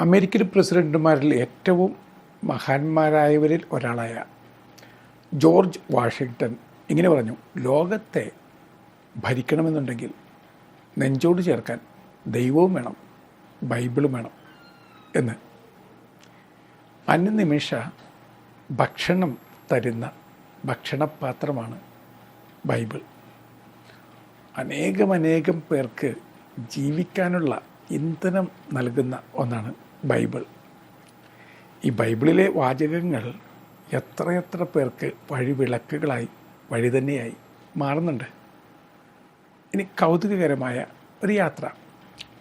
American പ്രസിഡന്റുമാരിൽ ഏറ്റവും മഹാന്മാരായവരിൽ ഒരാളായ George Washington ഇങ്ങനെ പറഞ്ഞു ലോകത്തെ ഭരിക്കണമെന്നുണ്ടെങ്കിൽ നെഞ്ചോട് ചേർക്കാൻ ദൈവവും വേണം ബൈബിളും വേണം എന്ന്. അനുനിമിഷ ഭക്ഷണം തരുന്ന ഭക്ഷണപാത്രമാണ് ബൈബിൾ. അനേകമനേകം പേർക്ക് ജീവിക്കാനുള്ള ഇന്ധനം നൽകുന്ന ഒന്നാണ് ബൈബിൾ. ഈ ബൈബിളിലെ വാചകങ്ങൾ എത്രയെത്ര പേർക്ക് വഴിവിളക്കുകളായി വഴി തന്നെയായി മാറുന്നുണ്ട്? ഇനി കൗതുകകരമായ ഒരു യാത്ര.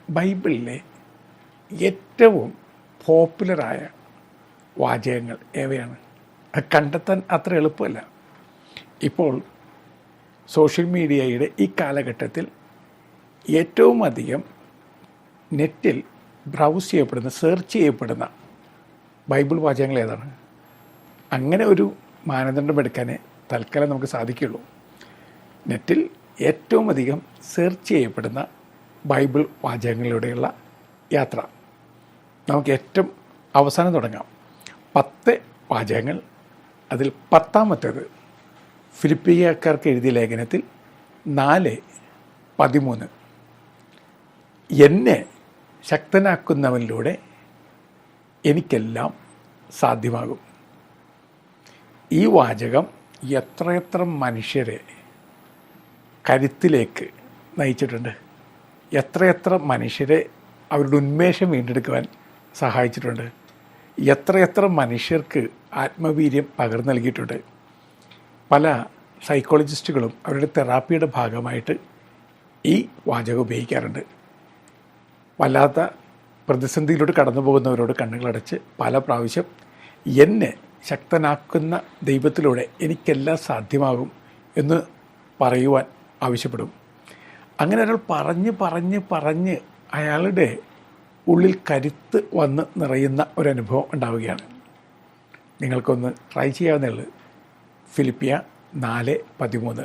ബൈബിളിലെ ഏറ്റവും പോപ്പുലറായ വാചകങ്ങൾ ഏവയാണ്? കണ്ടെത്താൻ അത്ര എളുപ്പമല്ല. ഇപ്പോൾ സോഷ്യൽ മീഡിയയുടെ ഈ കാലഘട്ടത്തിൽ ഏറ്റവും അധികം നെറ്റിൽ ബ്രൗസ് ചെയ്യപ്പെടുന്ന സെർച്ച് ചെയ്യപ്പെടുന്ന ബൈബിൾ വാചകങ്ങൾ ഏതാണ്? അങ്ങനെ ഒരു മാനദണ്ഡം എടുക്കാനേ തൽക്കാലം നമുക്ക് സാധിക്കുള്ളൂ നെറ്റിൽ ഏറ്റവും അധികം സെർച്ച് ചെയ്യപ്പെടുന്ന ബൈബിൾ വാചകങ്ങളിലൂടെയുള്ള യാത്ര. നമുക്ക് ഏറ്റവും അവസാനം തുടങ്ങാം. പത്ത് വാചകങ്ങൾ. അതിൽ പത്താമത്തേത് ഫിലിപ്പിയക്കാർക്ക് എഴുതിയ ലേഖനത്തിൽ നാല് പതിമൂന്ന്. എന്നെ ശക്തനാക്കുന്നവനിലൂടെ എനിക്കെല്ലാം സാധ്യമാകും. ഈ വാചകം എത്രയെത്ര മനുഷ്യരെ കരുത്തിലേക്ക് നയിച്ചിട്ടുണ്ട്. എത്രയെത്ര മനുഷ്യരെ അവരുടെ ഉന്മേഷം വീണ്ടെടുക്കുവാൻ സഹായിച്ചിട്ടുണ്ട്. എത്രയെത്ര മനുഷ്യർക്ക് ആത്മവീര്യം പകർന്നു നൽകിയിട്ടുണ്ട്. പല സൈക്കോളജിസ്റ്റുകളും അവരുടെ തെറാപ്പിയുടെ ഭാഗമായിട്ട് ഈ വാചകം ഉപയോഗിക്കാറുണ്ട്. വല്ലാത്ത പ്രതിസന്ധിയിലൂടെ കടന്നു പോകുന്നവരോട് കണ്ണുകളടച്ച് പല പ്രാവശ്യം എന്നെ ശക്തനാക്കുന്ന ദൈവത്തിലൂടെ എനിക്കെല്ലാം സാധ്യമാകും എന്ന് പറയുവാൻ ആവശ്യപ്പെടും. അങ്ങനെ ഒരാൾ പറഞ്ഞ് പറഞ്ഞ് പറഞ്ഞ് അയാളുടെ ഉള്ളിൽ കരുത്ത് വന്ന് നിറയുന്ന ഒരനുഭവം ഉണ്ടാവുകയാണ്. നിങ്ങൾക്കൊന്ന് ട്രൈ ചെയ്യാവുന്നുള്ളൂ ഫിലിപ്പിയ നാല് പതിമൂന്ന്.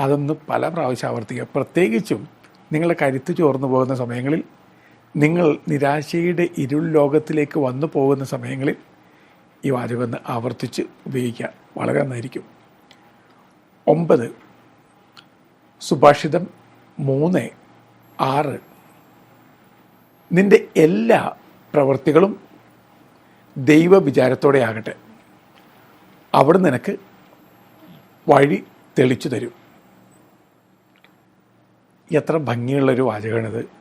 അതൊന്ന് പല പ്രാവശ്യം ആവർത്തിക്കുക. പ്രത്യേകിച്ചും നിങ്ങളുടെ കരുത്ത് ചോർന്നു പോകുന്ന സമയങ്ങളിൽ നിങ്ങൾ നിരാശയുടെ ഇരുൾ ലോകത്തിലേക്ക് വന്നു പോകുന്ന സമയങ്ങളിൽ ഈ വാചകമെന്ന് ആവർത്തിച്ച് ഉപയോഗിക്കുക വളരെ നന്നായിരിക്കും. ഒമ്പത്. സുഭാഷിതം മൂന്ന് ആറ്. നിന്റെ എല്ലാ പ്രവൃത്തികളും ദൈവവിചാരത്തോടെ ആകട്ടെ. അവിടെ നിനക്ക് വഴി തെളിച്ചു തരും. എത്ര ഭംഗിയുള്ളൊരു വാചകമാണിത്.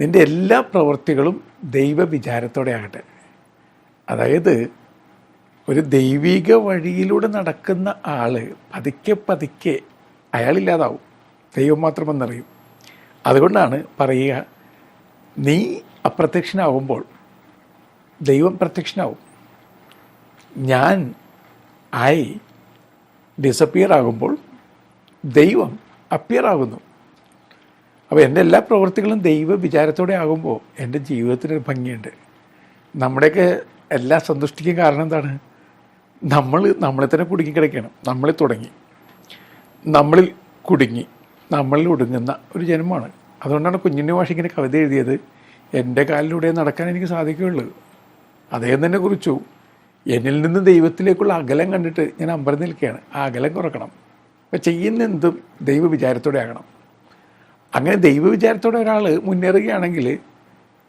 നിന്റെ എല്ലാ പ്രവൃത്തികളും ദൈവവിചാരത്തോടെ ആകട്ടെ അതായത് ഒരു ദൈവിക വഴിയിലൂടെ നടക്കുന്ന ആൾ പതുക്കെ പതുക്കെ അയാളില്ലാതാവും. ദൈവം മാത്രമെന്നറിയും. അതുകൊണ്ടാണ് പറയുക നീ അപ്രത്യക്ഷനാവുമ്പോൾ ദൈവം പ്രത്യക്ഷനാവും. ഞാൻ ആയി ഡിസപ്പിയർ ആകുമ്പോൾ ദൈവം അപ്പിയർ ആകുന്നു. അപ്പോൾ എന്റെ എല്ലാ പ്രവൃത്തികളും ദൈവ വിചാരത്തോടെ ആകുമ്പോൾ എന്റെ ജീവിതത്തിനൊരു ഭംഗിയുണ്ട്. നമ്മുടെയൊക്കെ എല്ലാ സന്തുഷ്ടിക്കും കാരണം എന്താണ്? നമ്മൾ നമ്മളെ തന്നെ കുടുങ്ങി കിടക്കണം. നമ്മളിൽ തുടങ്ങി. നമ്മളിൽ കുടുങ്ങി. നമ്മളിൽ ഒടുങ്ങുന്ന ഒരു ജന്മമാണ്. അതുകൊണ്ടാണ് കുഞ്ഞിന്റെ ഭാഷ ഇങ്ങനെ കവിത എഴുതിയത്. എന്റെ കാലിലൂടെ നടക്കാൻ എനിക്ക് സാധിക്കുകയുള്ളൂ. അദ്ദേഹം തന്നെ കുറിച്ചു. എന്നിൽ നിന്ന് ദൈവത്തിലേക്കുള്ള അകലം കണ്ടിട്ട് ഞാൻ അമ്പരം നിൽക്കുകയാണ് ആ അകലം കുറക്കണം. അപ്പോൾ ചെയ്യുന്ന എന്തും ദൈവ വിചാരത്തോടെ ആകണം. അങ്ങനെ ദൈവവിചാരത്തോടെ ഒരാൾ മുന്നേറുകയാണെങ്കിൽ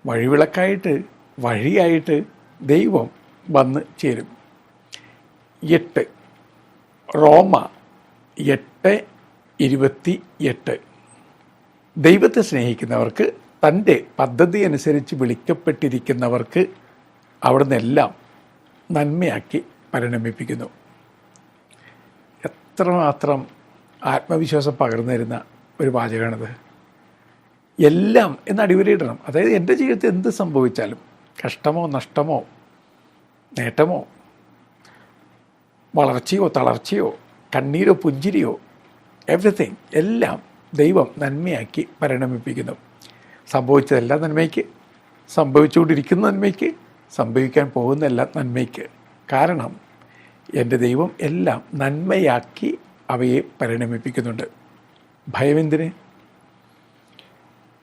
വഴിവിളക്കായിട്ട് വഴിയായിട്ട് ദൈവം വന്ന് ചേരും. എട്ട്. റോമ എട്ട് ഇരുപത്തി എട്ട് ദൈവത്തെ സ്നേഹിക്കുന്നവർക്ക് തന്റെ പദ്ധതി അനുസരിച്ച് വിളിക്കപ്പെട്ടിരിക്കുന്നവർക്ക് അവിടുന്ന് എല്ലാം നന്മയാക്കി പരിണമിപ്പിക്കുന്നു. എത്രമാത്രം ആത്മവിശ്വാസം പകർന്നു തരുന്ന ഒരു വാചകമാണിത്. എല്ലാം എന്ന് അടിവരയിടണം. അതായത് എന്റെ ജീവിതത്തിൽ എന്ത് സംഭവിച്ചാലും കഷ്ടമോ നഷ്ടമോ നേട്ടമോ വളർച്ചയോ തളർച്ചയോ കണ്ണീരോ പുഞ്ചിരിയോ എവറിത്തിങ് എല്ലാം ദൈവം നന്മയാക്കി പരിണമിപ്പിക്കുന്നു. സംഭവിച്ചതെല്ലാം നന്മയ്ക്ക് സംഭവിച്ചുകൊണ്ടിരിക്കുന്ന നന്മയ്ക്ക് സംഭവിക്കാൻ പോകുന്ന എല്ലാ നന്മയ്ക്ക്. കാരണം എന്റെ ദൈവം എല്ലാം നന്മയാക്കി അവയെ പരിണമിപ്പിക്കുന്നുണ്ട്. ഭയമെന്തിന്?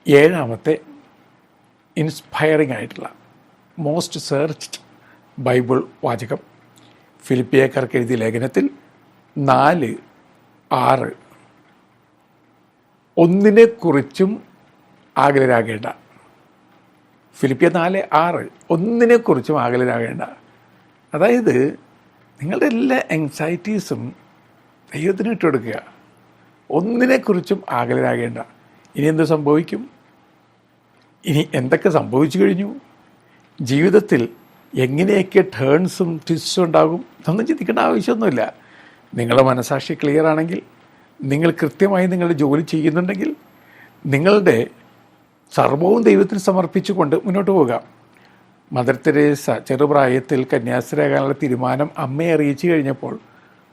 ഏഴാമത്തെ ഇൻസ്പയറിംഗ് ആയിട്ടുള്ള മോസ്റ്റ് സെർച്ച്ഡ് ബൈബിൾ വാചകം. ഫിലിപ്പിയേക്കാർക്ക് എഴുതിയ ലേഖനത്തിൽ നാല് ആറ് ഒന്നിനെക്കുറിച്ചും ആകലരാകേണ്ട. ഫിലിപ്പിയ നാല് ആറ് ഒന്നിനെക്കുറിച്ചും ആകലരാകേണ്ട. അതായത് നിങ്ങളുടെ എല്ലാ എങ്സൈറ്റീസും ദൈവത്തിന് ഇട്ടുകൊടുക്കുക. ഒന്നിനെക്കുറിച്ചും ആകുലരാകേണ്ട. ഇനി എന്ത് സംഭവിക്കും? ഇനി എന്തൊക്കെ സംഭവിച്ചു കഴിഞ്ഞു? ജീവിതത്തിൽ എങ്ങനെയൊക്കെ ടേൺസും ട്വിസ്റ്റും ഉണ്ടാകും? ഇതൊന്നും ചിന്തിക്കേണ്ട ആവശ്യമൊന്നുമില്ല. നിങ്ങളുടെ മനസാക്ഷി ക്ലിയർ ആണെങ്കിൽ നിങ്ങൾ കൃത്യമായി നിങ്ങളുടെ ജോലി ചെയ്യുന്നുണ്ടെങ്കിൽ നിങ്ങളുടെ സർവവും ദൈവത്തിന് സമർപ്പിച്ചുകൊണ്ട് മുന്നോട്ട് പോകാം. മദർ തെരേസ ചെറുപ്രായത്തിൽ കന്യാസ്ത്രീയാകാനുള്ള തീരുമാനം അമ്മയെ അറിയിച്ചു കഴിഞ്ഞപ്പോൾ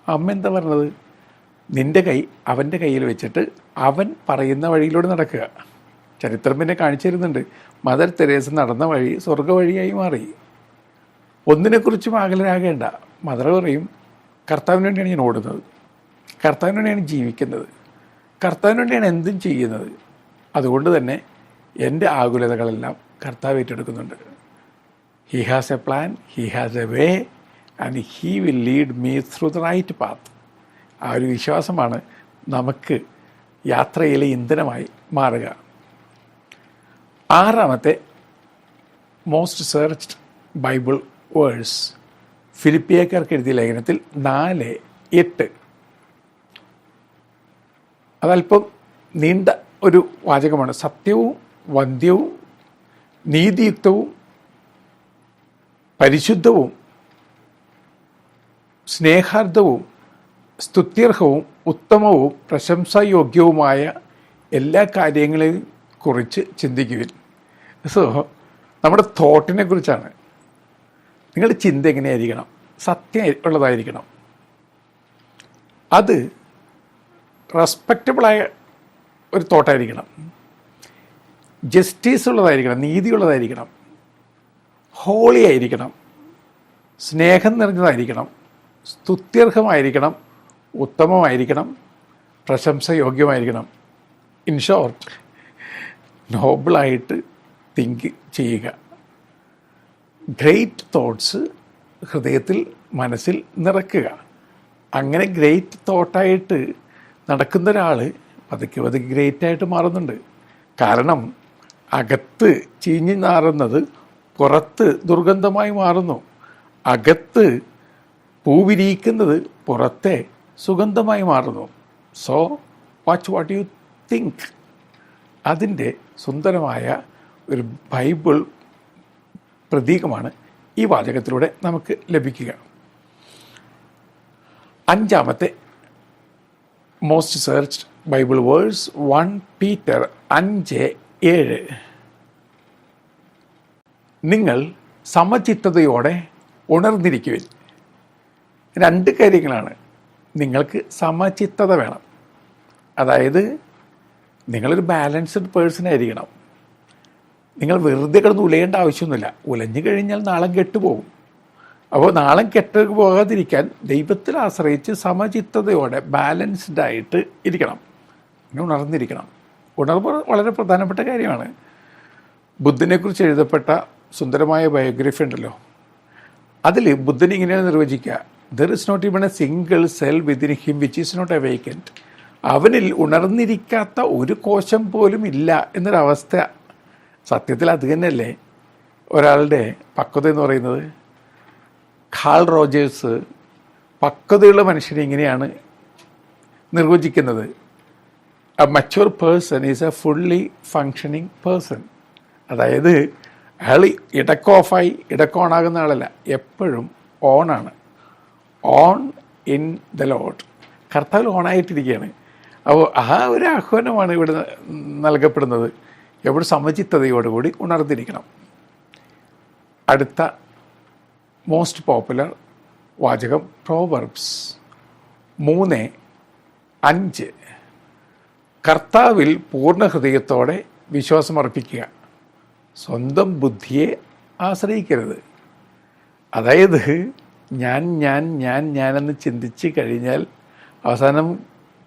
അമ്മ എന്താ പറഞ്ഞത്? നിന്റെ കൈ അവന്റെ കയ്യിൽ വെച്ചിട്ട് അവൻ പറയുന്ന വഴിയിലൂടെ നടക്കുക. ചരിത്രം പിന്നെ കാണിച്ചു തരുന്നുണ്ട്. മദർ തെരേസ നടന്ന വഴി സ്വർഗ വഴിയായി മാറി. ഒന്നിനെക്കുറിച്ചും ആകലരാകേണ്ട. മദർ പറയും കർത്താവിന് വേണ്ടിയാണ് ഞാൻ ഓടുന്നത്. കർത്താവിന് വേണ്ടിയാണ് ജീവിക്കുന്നത്. കർത്താവിന് വേണ്ടിയാണ് എന്തും ചെയ്യുന്നത്. അതുകൊണ്ട് തന്നെ എന്റെ ആകുലതകളെല്ലാം കർത്താവ് ഏറ്റെടുക്കുന്നുണ്ട്. He has a plan he has a way and he will lead me through the right path ആ ഒരു വിശ്വാസമാണ് നമുക്ക് യാത്രയിലെ ഇന്ധനമായി മാറുക. ആറാമത്തെ മോസ്റ്റ് സെർച്ച്ഡ് ബൈബിൾ വേഴ്സ് ഫിലിപ്പിയേക്കാർക്ക് എഴുതിയ ലേഖനത്തിൽ നാല് എട്ട്. അതല്പം നീണ്ട ഒരു വാചകമാണ്. സത്യവും വന്ധ്യവും നീതിയുക്തവും പരിശുദ്ധവും സ്നേഹാർദ്ദവും സ്തുത്യർഹവും ഉത്തമവും പ്രശംസായോഗ്യവുമായ എല്ലാ കാര്യങ്ങളെ കുറിച്ച് ചിന്തിക്കുവിൻ. സോ നമ്മുടെ തോട്ടിനെ കുറിച്ചാണ്. നിങ്ങളുടെ ചിന്ത എങ്ങനെയായിരിക്കണം? സത്യം ഉള്ളതായിരിക്കണം. അത് റെസ്പെക്റ്റബിളായ ഒരു തോട്ടായിരിക്കണം ജസ്റ്റിസ് ഉള്ളതായിരിക്കണം നീതി ഉള്ളതായിരിക്കണം. ഹോളി ആയിരിക്കണം. സ്നേഹം നിറഞ്ഞതായിരിക്കണം. സ്തുത്യർഹമായിരിക്കണം. ഉത്തമമായിരിക്കണം പ്രശംസയോഗ്യമായിരിക്കണം ഇൻ ഷോർട്ട് നോബിളായിട്ട് തിങ്ക് ചെയ്യുക. ഗ്രേറ്റ് തോട്ട്സ് ഹൃദയത്തിൽ മനസ്സിൽ നിറക്കുക. അങ്ങനെ ഗ്രേറ്റ് തോട്ടായിട്ട് നടക്കുന്ന ഒരാൾ പതുക്കെ പതുക്കെ ഗ്രേറ്റായിട്ട് മാറുന്നുണ്ട്. കാരണം അകത്ത് ചീഞ്ഞു നാറുന്നത് പുറത്ത് ദുർഗന്ധമായി മാറുന്നു. അകത്ത് പൂവിരിയിക്കുന്നത് പുറത്തെ സുഗന്ധമായി മാറുന്നു. So watch what you think അതിന്റെ സുന്ദരമായ ഒരു ബൈബിൾ പ്രതീകമാണ് ഈ വാചകത്തിലൂടെ നമുക്ക് ലഭിക്കുക. അഞ്ചാമത്തെ most search Bible verse one Peter അഞ്ച് ഏഴ്. നിങ്ങൾ സമചിത്തതയോടെ ഉണർന്നിരിക്കുവിൻ. രണ്ട് കാര്യങ്ങളാണ്. നിങ്ങൾക്ക് സമചിത്തത വേണം. അതായത് നിങ്ങളൊരു ബാലൻസ്ഡ് പേഴ്സൺ ആയിരിക്കണം. നിങ്ങൾ വെറുതെ കിടന്ന് ഉലയേണ്ട ആവശ്യമൊന്നുമില്ല. ഉലഞ്ഞു കഴിഞ്ഞാൽ നാളെ കെട്ടുപോകും. അപ്പോൾ നാളെ കെട്ട് പോകാതിരിക്കാൻ ദൈവത്തിൽ ആശ്രയിച്ച് സമചിത്തതയോടെ ബാലൻസ്ഡ് ആയിട്ട് ഇരിക്കണം. നിങ്ങൾ ഉണർന്നിരിക്കണം. ഉണർവ് വളരെ പ്രധാനപ്പെട്ട കാര്യമാണ്. ബുദ്ധനെക്കുറിച്ച് എഴുതപ്പെട്ട സുന്ദരമായ ബയോഗ്രഫി ഉണ്ടല്ലോ. അതിൽ ബുദ്ധൻ ഇങ്ങനെയാണ് നിർവചിക്കുക. There is not even a single cell within him which is not a vacant അവനിൽ ഉണർന്നിരിക്കാത്ത ഒരു കോശം പോലും ഇല്ല എന്നൊരവസ്ഥ. സത്യത്തിൽ അത് തന്നെയല്ലേ? ഒരാളുടെ പക്വത എന്ന് പറയുന്നത്? ഖാൾ റോജേഴ്സ് പക്വതയുള്ള മനുഷ്യനെ ഇങ്ങനെയാണ് നിർവചിക്കുന്നത്. A mature person is a fully functioning person അതായത് അയാൾ ഇടയ്ക്ക് ഓഫായി ഇടയ്ക്ക് ഓണാകുന്ന ആളല്ല എപ്പോഴും ഓണാണ് ഓൺ ഇൻ ദ ലോഡ് കർത്താവിൽ ഓണായിട്ടിരിക്കുകയാണ്. അപ്പോൾ ആ ഒരു ആഹ്വാനമാണ് ഇവിടെ നൽകപ്പെടുന്നത്. എവിടെ സമചിത്തതയോടുകൂടി ഉണർന്നിരിക്കണം. അടുത്ത മോസ്റ്റ് പോപ്പുലർ വാചകം പ്രോവർബ്സ് മൂന്ന് അഞ്ച്. കർത്താവിൽ പൂർണ ഹൃദയത്തോടെ വിശ്വാസമർപ്പിക്കുക സ്വന്തം ബുദ്ധിയെ ആശ്രയിക്കരുത്. അതായത് ഞാൻ ഞാൻ ഞാൻ ഞാനെന്ന് ചിന്തിച്ച് കഴിഞ്ഞാൽ അവസാനം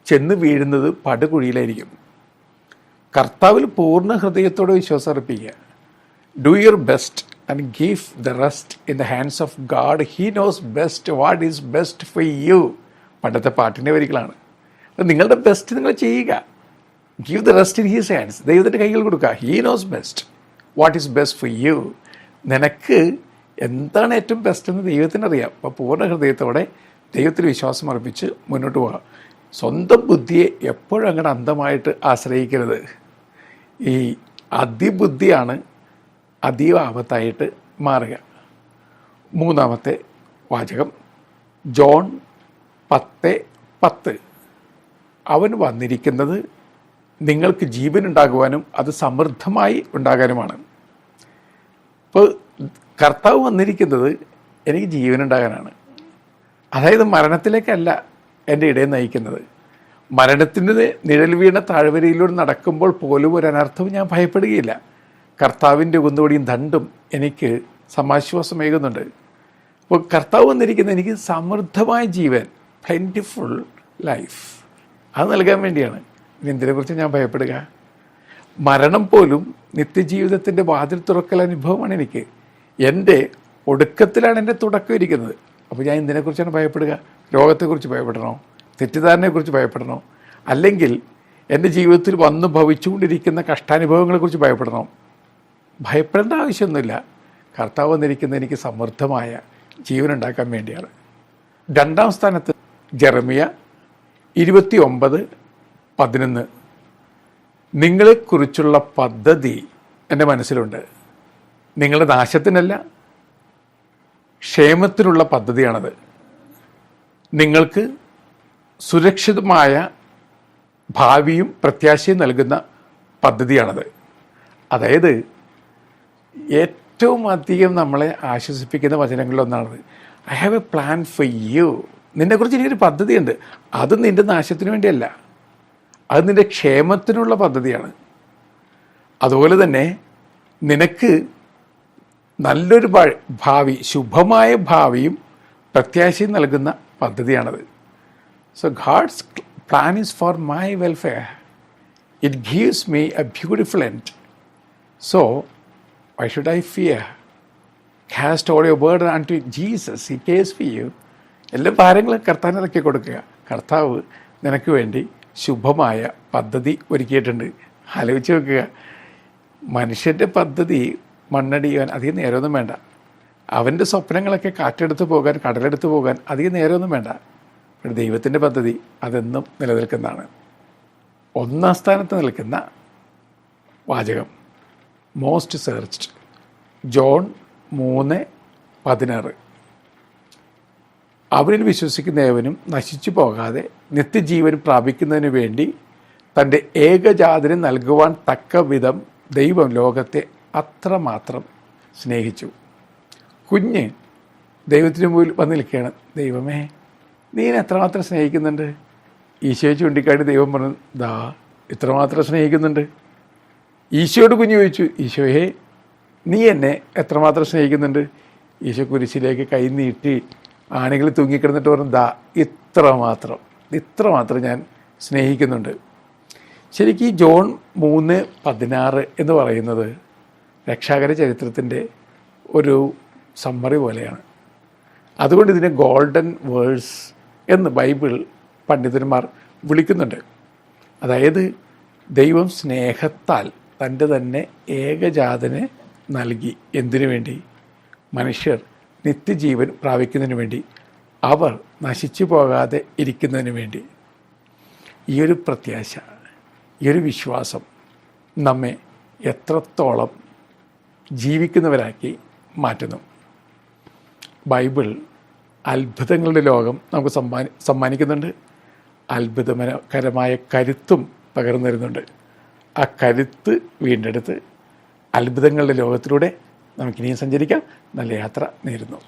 ചെന്ന് വീഴുന്നത് പടുകുഴിയിലായിരിക്കും. കർത്താവിൽ പൂർണ ഹൃദയത്തോടെ വിശ്വാസം അർപ്പിക്കുക. Do your best and give the rest in the hands of God he knows best what is best for you പണ്ടത്തെ പാട്ടിന്റെ വരികളാണ്. നിങ്ങളുടെ ബെസ്റ്റ് നിങ്ങൾ ചെയ്യുക. Give the rest in his hands ദൈവത്തിന്റെ കൈകൾ കൊടുക്കുക. He knows best what is best for you നിനക്ക് എന്താണ് ഏറ്റവും ബെസ്റ്റ് എന്ന് ദൈവത്തിന് അറിയാം അപ്പോൾ പൂർണ ഹൃദയത്തോടെ ദൈവത്തിൽ വിശ്വാസം അർപ്പിച്ച് മുന്നോട്ട് പോകാം. സ്വന്തം ബുദ്ധിയെ എപ്പോഴും അങ്ങനെ അന്ധമായിട്ട് ആശ്രയിക്കരുത്. ഈ അതിബുദ്ധിയാണ് അതീവ ആപത്തായിട്ട് മാറുക. മൂന്നാമത്തെ വാചകം. ജോൺ പത്ത് പത്ത്. അവൻ വന്നിരിക്കുന്നത് നിങ്ങൾക്ക് ജീവൻ ഉണ്ടാകുവാനും അത് സമൃദ്ധമായി ഉണ്ടാകാനുമാണ്. ഇപ്പോൾ കർത്താവ് വന്നിരിക്കുന്നത് എനിക്ക് ജീവനുണ്ടാകാനാണ്. അതായത് മരണത്തിലേക്കല്ല എന്റെ ഇടയിൽ നയിക്കുന്നത്. മരണത്തിന്റെ നിഴൽ വീണ താഴ്വരയിലൂടെ നടക്കുമ്പോൾ പോലും ഒരു അനർത്ഥവും ഞാൻ ഭയപ്പെടുകയില്ല. കർത്താവിന്റെ ഒന്നുകൂടിയും ദണ്ടും എനിക്ക് സമാശ്വാസമേകുന്നുണ്ട്. അപ്പോൾ കർത്താവ് വന്നിരിക്കുന്നത് എനിക്ക് സമൃദ്ധമായ ജീവൻ പ്ലെന്റിഫുൾ ലൈഫ് അത് നൽകാൻ വേണ്ടിയാണ്. എന്തിനെക്കുറിച്ച് ഞാൻ ഭയപ്പെടുക? മരണം പോലും നിത്യജീവിതത്തിന്റെ വാതിൽ തുറക്കൽ അനുഭവമാണ് എനിക്ക്. എന്റെ ഒടുക്കത്തിലാണ് എന്റെ തുടക്കം ഇരിക്കുന്നത്. അപ്പോൾ ഞാൻ എന്തിനെക്കുറിച്ചാണ് ഭയപ്പെടുക? രോഗത്തെക്കുറിച്ച് ഭയപ്പെടണോ? തെറ്റിദ്ധാരണയെക്കുറിച്ച് ഭയപ്പെടണോ? അല്ലെങ്കിൽ എന്റെ ജീവിതത്തിൽ വന്ന് ഭവിച്ചുകൊണ്ടിരിക്കുന്ന കഷ്ടാനുഭവങ്ങളെക്കുറിച്ച് ഭയപ്പെടണോ? ഭയപ്പെടേണ്ട ആവശ്യമൊന്നുമില്ല. കർത്താവ് വന്നിരിക്കുന്ന എനിക്ക് സമൃദ്ധമായ ജീവനുണ്ടാക്കാൻ വേണ്ടിയാണ്. രണ്ടാം സ്ഥാനത്ത് ജെറമിയ ഇരുപത്തി ഒമ്പത് പതിനൊന്ന്. നിങ്ങളെക്കുറിച്ചുള്ള പദ്ധതി എന്റെ മനസ്സിലുണ്ട്. നിങ്ങളുടെ നാശത്തിനല്ല ക്ഷേമത്തിനുള്ള പദ്ധതിയാണത്. നിങ്ങൾക്ക് സുരക്ഷിതമായ ഭാവിയും പ്രത്യാശയും നൽകുന്ന പദ്ധതിയാണത്. അതായത് ഏറ്റവും അധികം നമ്മളെ ആശ്വസിപ്പിക്കുന്ന വചനങ്ങളിലൊന്നാണത് I have a plan for you നിന്നെക്കുറിച്ച് എനിക്കൊരു പദ്ധതിയുണ്ട്. അത് നിന്റെ നാശത്തിന് വേണ്ടിയല്ല. അത് നിന്റെ ക്ഷേമത്തിനുള്ള പദ്ധതിയാണ്. അതുപോലെ തന്നെ നിനക്ക് നല്ലൊരു ഭാവി ശുഭമായ ഭാവിയും പ്രത്യാശയും നൽകുന്ന പദ്ധതിയാണത്. So God's plan is for my welfare it gives me a beautiful end so I should I fear haste all your word and to Jesus he cares for you എല്ലാ ഭാരങ്ങളും കർത്താവിന് ഇറക്കി കൊടുക്കുക. കർത്താവ് നിനക്ക് വേണ്ടി ശുഭമായ പദ്ധതി ഒരുക്കിയിട്ടുണ്ട്. ആലോചിച്ച് നോക്കുക. മനുഷ്യന്റെ പദ്ധതി മണ്ണടിയാൻ അധികം നേരമൊന്നും വേണ്ട. അവന്റെ സ്വപ്നങ്ങളൊക്കെ കാറ്റെടുത്ത് പോകാൻ കടലെടുത്ത് പോകാൻ അധികം നേരമൊന്നും വേണ്ട. പക്ഷേ ദൈവത്തിന്റെ പദ്ധതി അതെന്നും നിലനിൽക്കുന്നതാണ്. ഒന്നാം സ്ഥാനത്ത് നിൽക്കുന്ന വാചകം. മോസ്റ്റ് സെർച്ച്ഡ് ജോൺ മൂന്ന് പതിനാറ്. അവരിൽ വിശ്വസിക്കുന്ന ഏവനും നശിച്ചു പോകാതെ നിത്യജീവൻ പ്രാപിക്കുന്നതിന് വേണ്ടി തന്റെ ഏകജാതിന് നൽകുവാൻ തക്ക വിധം ദൈവം ലോകത്തെ അത്രമാത്രം സ്നേഹിച്ചു. കുഞ്ഞ് ദൈവത്തിന് മുമ്പിൽ വന്ന് നിൽക്കുകയാണ്. ദൈവമേ നീ എത്രമാത്രം സ്നേഹിക്കുന്നുണ്ട്? ഈശോയെ ചൂണ്ടിക്കാട്ടി ദൈവം പറഞ്ഞു ദാ ഇത്രമാത്രം സ്നേഹിക്കുന്നുണ്ട്. ഈശോയോട് കുഞ്ഞ് ചോദിച്ചു ഈശോയെ നീ എന്നെ എത്രമാത്രം സ്നേഹിക്കുന്നുണ്ട്? ഈശോ കുരിശിലേക്ക് കൈ നീട്ടി ആണികൾ തൂങ്ങിക്കിടന്നിട്ട് പറഞ്ഞു ദാ ഇത്രമാത്രം ഇത്രമാത്രം ഞാൻ സ്നേഹിക്കുന്നുണ്ട്. ശരിക്കും ജോൺ മൂന്ന് പതിനാറ് എന്ന് പറയുന്നത് രക്ഷാകര ചരിത്രത്തിന്റെ ഒരു സമ്മറി പോലെയാണ്. അതുകൊണ്ട് ഇതിനെ ഗോൾഡൻ വേഴ്സ് എന്ന് ബൈബിൾ പണ്ഡിതന്മാർ വിളിക്കുന്നുണ്ട്. അതായത് ദൈവം സ്നേഹത്താൽ തന്റെ തന്നെ ഏകജാതനെ നൽകി. എന്തിനു വേണ്ടി? മനുഷ്യർ നിത്യജീവൻ പ്രാപിക്കുന്നതിന് വേണ്ടി. അവർ നശിച്ചു പോകാതെ ഇരിക്കുന്നതിന് വേണ്ടി. ഈ ഒരു പ്രത്യാശ ഈ ഒരു വിശ്വാസം നമ്മെ എത്രത്തോളം ജീവിക്കുന്നവരാക്കി മാറ്റുന്നു. ബൈബിൾ അത്ഭുതങ്ങളുടെ ലോകം നമുക്ക് സമ്മാനി സമ്മാനിക്കുന്നുണ്ട്. അത്ഭുതകരമായ കരുത്തും പകർന്നു തരുന്നുണ്ട്. ആ കരുത്ത് വീണ്ടെടുത്ത് അത്ഭുതങ്ങളുടെ ലോകത്തിലൂടെ നമുക്കിനിയും സഞ്ചരിക്കാം. നല്ല യാത്ര നേരുന്നു.